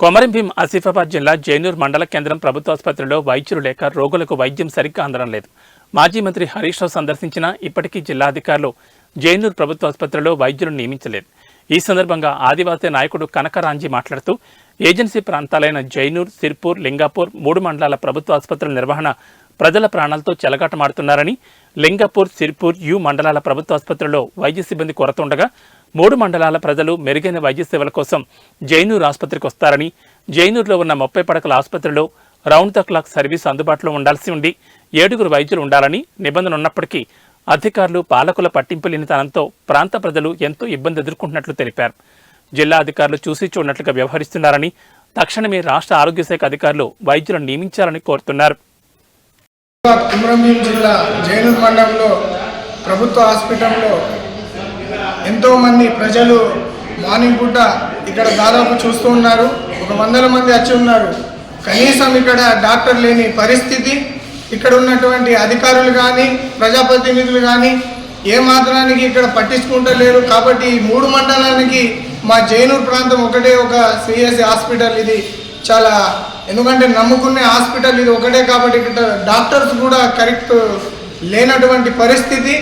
కొమరంభీం ఆసిఫాబాద్ జిల్లా జైనూర్ మండల కేంద్రం ప్రభుత్వ ఆసుపత్రిలో వైద్యులు లేక రోగులకు వైద్యం సరిగ్గా అందడం లేదు. మాజీ మంత్రి హరీష్ రావు సందర్శించినా ఇప్పటికీ జిల్లాధికారులు జైనూర్ ప్రభుత్వ ఆసుపత్రిలో వైద్యులను నియమించలేదు. ఈ సందర్భంగా ఆదివాసీ నాయకుడు కనకరాంజీ మాట్లాడుతూ ఏజెన్సీ ప్రాంతాలైన జైనూర్ సిర్పూర్ లింగాపూర్ మూడు మండలాల ప్రభుత్వ ఆసుపత్రుల నిర్వహణ ప్రజల ప్రాణాలతో చెలగాటమాడుతున్నారని లింగాపూర్ సిర్పూర్ యు మండలాల ప్రభుత్వ ఆసుపత్రిలో వైద్య సిబ్బంది కొరత ఉండగా మూడు మండలాల ప్రజలు మెరుగైన వైద్య సేవల కోసం జైనూర్ ఆసుపత్రికి వస్తారని జైనూర్లో ఉన్న ముప్పై పడకల ఆసుపత్రిలో రౌండ్ ద క్లాక్ సర్వీస్ అందుబాటులో ఉండాల్సి ఉండి ఏడుగురు వైద్యులు ఉండాలని నిబంధన ఉన్నప్పటికీ అధికారులు పాలకుల పట్టింపు లేనితనంతో ప్రాంత ప్రజలు ఎంతో ఇబ్బంది ఎదుర్కొంటున్నట్లు తెలిపారు. జిల్లా అధికారులు చూసి చూడనట్లుగా వ్యవహరిస్తున్నారని తక్షణమే రాష్ట్ర ఆరోగ్య శాఖ అధికారులు వైద్యులను నియమించాలని కోరుతున్నారు. కుమ్రంభీం జిల్లా జైనూర్ మండలంలో ప్రభుత్వ హాస్పిటల్లో ఎంతోమంది ప్రజలు మార్నింగ్ పూట ఇక్కడ దాదాపు చూస్తూ ఉన్నారు. ఒక వందల మంది వచ్చి ఉన్నారు. కనీసం ఇక్కడ డాక్టర్ లేని పరిస్థితి ఇక్కడ ఉన్నటువంటి అధికారులు కానీ ప్రజాప్రతినిధులు కానీ ఏ మాత్రానికి ఇక్కడ పట్టించుకుంటలేరు. కాబట్టి ఈ మూడు మండలానికి మా జైనూర్ ప్రాంతం ఒకటే ఒక సిఎస్సి హాస్పిటల్. ఇది చాలా ఎందుకంటే నమ్ముకునే హాస్పిటల్. ఇది ఒకటే కాబట్టి ఇక్కడ డాక్టర్స్ కూడా కరెక్ట్ లేనటువంటి పరిస్థితి.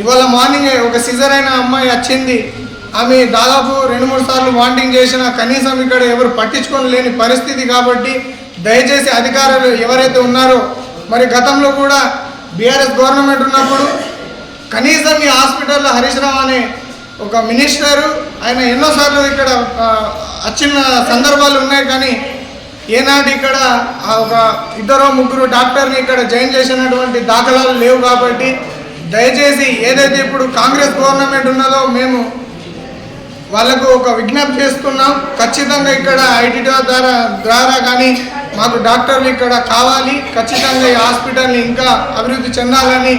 ఇవాళ మార్నింగ్ ఒక సిజర్ అయిన అమ్మాయి వచ్చింది. ఆమె దాదాపు రెండు మూడు సార్లు వాంటింగ్ చేసిన కనీసం ఇక్కడ ఎవరు పట్టించుకొని లేని పరిస్థితి కాబట్టి దయచేసి అధికారులు ఎవరైతే ఉన్నారో మరి గతంలో కూడా బీఆర్ఎస్ గవర్నమెంట్ ఉన్నప్పుడు కనీసం ఈ హాస్పిటల్లో హరీష్ రావు అనే ఒక మినిస్టరు ఆయన ఎన్నోసార్లు ఇక్కడ వచ్చిన సందర్భాలు ఉన్నాయి కానీ ఏనాటి ఇక్కడ ఒక ఇద్దరు ముగ్గురు డాక్టర్ని ఇక్కడ జాయిన్ చేసినటువంటి దాఖలాలు లేవు కాబట్టి దయచేసి ఏదైతే ఇప్పుడు కాంగ్రెస్ గవర్నమెంట్ ఉన్నదో మేము వాళ్ళకు ఒక విజ్ఞప్తి చేస్తున్నాం. ఖచ్చితంగా ఇక్కడ ఐటీ ద్వారా ద్వారా కానీ మాకు డాక్టర్లు ఇక్కడ కావాలి. ఖచ్చితంగా ఈ హాస్పిటల్ని ఇంకా అభివృద్ధి చెందాలని